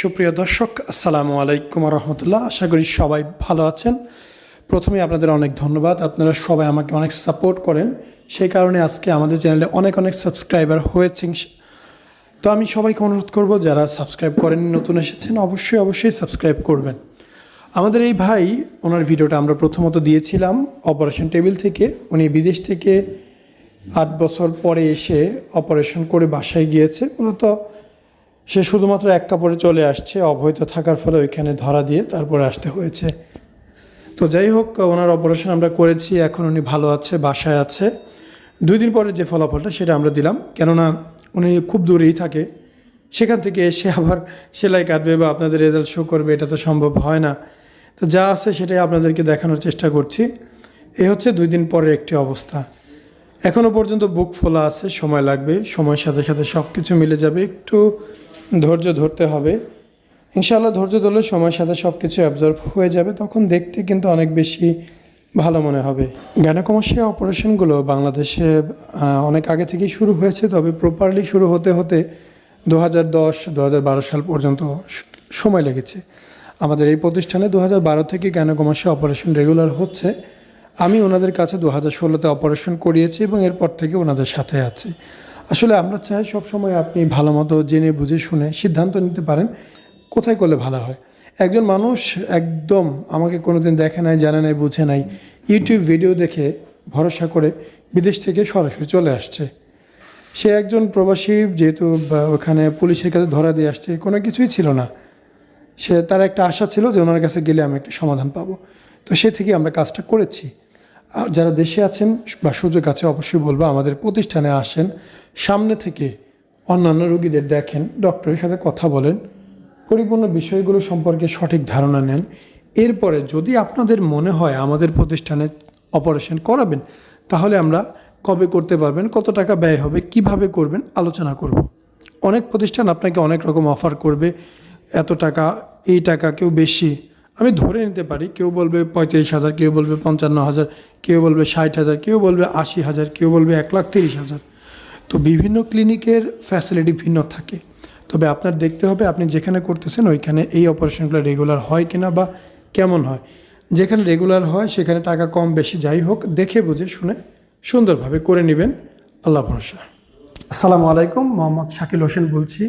সুপ্রিয় দর্শক, আসসালামু আলাইকুম রহমতুল্লাহ আশা করি সবাই ভালো আছেন। প্রথমে আপনাদের অনেক ধন্যবাদ। আপনারা সবাই আমাকে অনেক সাপোর্ট করেন। সেই কারণে আজকে আমাদের চ্যানেলে অনেক অনেক সাবস্ক্রাইবার হয়েছেন তো আমি সবাইকে অনুরোধ করব, যারা সাবস্ক্রাইব করেন নতুন এসেছেন, অবশ্যই অবশ্যই সাবস্ক্রাইব করবেন। আমাদের এই ভাই, ওনার ভিডিওটা আমরা প্রথমত দিয়েছিলাম অপারেশন টেবিল থেকে। উনি বিদেশ থেকে আট বছর পরে এসে অপারেশন করে বাসায় গিয়েছে। মূলত সে শুধুমাত্র এক কাপড়ে চলে আসছে, অবৈধ থাকার ফলে ওইখানে ধরা দিয়ে তারপরে আসতে হয়েছে। তো যাই হোক, ওনার অপারেশন আমরা করেছি, এখন উনি ভালো আছে, বাসায় আছে। দুই দিন পরে যে ফলাফলটা সেটা আমরা দিলাম, কেননা উনি খুব দূরেই থাকে। সেখান থেকে এসে আবার সেলাই কাটবে বা আপনাদের রেজাল্ট শো করবে, এটা তো সম্ভব হয় না। তো যা আছে সেটাই আপনাদেরকে দেখানোর চেষ্টা করছি। এ হচ্ছে দুই দিন পরের একটি অবস্থা। এখনও পর্যন্ত বুক ফোলা আছে, সময় লাগবে, সময়ের সাথে সাথে সব কিছু মিলে যাবে। একটু ধৈর্য ধরতে হবে। ইনশাআল্লাহ ধৈর্য ধরলে সময়ের সাথে সব কিছু অ্যাবজর্ব হয়ে যাবে, তখন দেখতে কিন্তু অনেক বেশি ভালো মনে হবে। গ্যানাকমাসিয়া অপারেশনগুলো বাংলাদেশে অনেক আগে থেকেই শুরু হয়েছে, তবে প্রপারলি শুরু হতে হতে দু হাজার দশ দু হাজার বারো সাল পর্যন্ত সময় লেগেছে। আমাদের এই প্রতিষ্ঠানে দু হাজার বারো থেকে গ্যানাকমাসিয়া অপারেশন রেগুলার হচ্ছে। আমি ওনাদের কাছে দু হাজার ষোলোতে অপারেশন করিয়েছি এবং এরপর থেকে ওনাদের সাথে আছি। আসলে আমরা চাই সবসময় আপনি ভালো মতো জেনে বুঝে শুনে সিদ্ধান্ত নিতে পারেন, কোথায় করলে ভালো হয়। একজন মানুষ একদম আমাকে কোনোদিন দেখে নাই, জানে নাই, বুঝে নাই, ইউটিউব ভিডিও দেখে ভরসা করে বিদেশ থেকে সরাসরি চলে আসছে। সে একজন প্রবাসী, যেহেতু ওখানে পুলিশের কাছে ধরা দিয়ে আসছে, কোনো কিছুই ছিল না। সে, তার একটা আশা ছিল যে ওনার কাছে গেলে আমি একটা সমাধান পাবো। তো সে থেকে আমরা কাজটা করেছি। যারা দেশে আছেন বা সুযোগ আছে, অবশ্যই বলব আমাদের প্রতিষ্ঠানে আসেন। সামনে থেকে অন্যান্য রোগীদের দেখেন, ডক্টরের সাথে কথা বলেন, পরিপূর্ণ বিষয়গুলো সম্পর্কে সঠিক ধারণা নেন। এরপরে যদি আপনাদের মনে হয় আমাদের প্রতিষ্ঠানে অপারেশন করাবেন, তাহলে আমরা কবে করতে পারবেন, কত টাকা ব্যয় হবে, কীভাবে করবেন আলোচনা করব। অনেক প্রতিষ্ঠান আপনাকে অনেক রকম অফার করবে, এত টাকা, এই টাকা কেউ বেশি আমি ধরে নিতে পারি, কেউ বলবে পঁয়ত্রিশ হাজার, কেউ বলবে পঞ্চান্ন হাজার, কেউ বলবে ষাট হাজার, কেউ বলবে আশি হাজার, কেউ বলবে এক লাখ তিরিশ হাজার। তো বিভিন্ন ক্লিনিকের ফ্যাসিলিটি ভিন্ন থাকে। তবে আপনার দেখতে হবে আপনি যেখানে করতেছেন ওইখানে এই অপারেশনগুলো রেগুলার হয় কিনা বা কেমন হয়। যেখানে রেগুলার হয় সেখানে টাকা কম বেশি যাই হোক, দেখে বুঝে শুনে সুন্দরভাবে করে নেবেন। আল্লাহ ভরসা। আসসালামু আলাইকুম, মোহাম্মদ শাকিল হোসেন বলছি।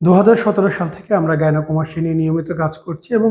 দু হাজার সতেরো সাল থেকে আমরা গায়নাকুমাসী নিয়ে নিয়মিত কাজ করছি এবং